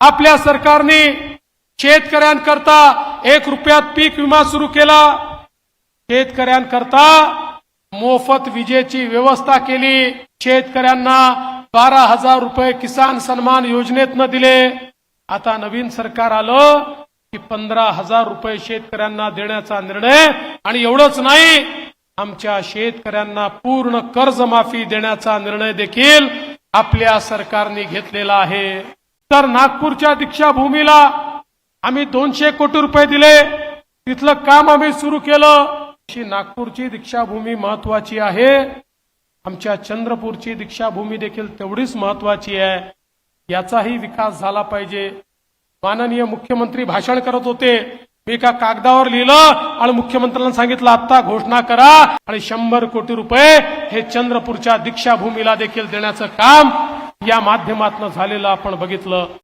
आपल्या सरकारने शेतकऱ्यांकरता एक रुपयात पीक विमा सुरू केला. शेतकऱ्यांकरता मोफत विजेची व्यवस्था केली. शेतकऱ्यांना बारा हजार रुपये किसान सन्मान योजनेतनं दिले. आता नवीन सरकार आलं की पंधरा हजार रुपये शेतकऱ्यांना देण्याचा निर्णय आणि एवढंच नाही आमच्या शेतकऱ्यांना पूर्ण कर्जमाफी देण्याचा निर्णय देखील आपल्या सरकारने घेतलेला आहे. तर नागपूरच्या दीक्षाभूमीला आम्ही दोनशे कोटी रुपये दिले. तिथलं काम आम्ही सुरू केलं. अशी नागपूरची दीक्षाभूमी महत्वाची आहे. आमच्या चंद्रपूरची दीक्षाभूमी देखील तेवढीच महत्वाची आहे. याचाही विकास झाला पाहिजे. माननीय मुख्यमंत्री भाषण करत होते. मी एका कागदावर लिहिलं आणि मुख्यमंत्र्यांना सांगितलं आता घोषणा करा आणि शंभर कोटी रुपये हे चंद्रपूरच्या दीक्षाभूमीला देखील देण्याचं काम या माध्यमातून झालेलं आपण बघितलं.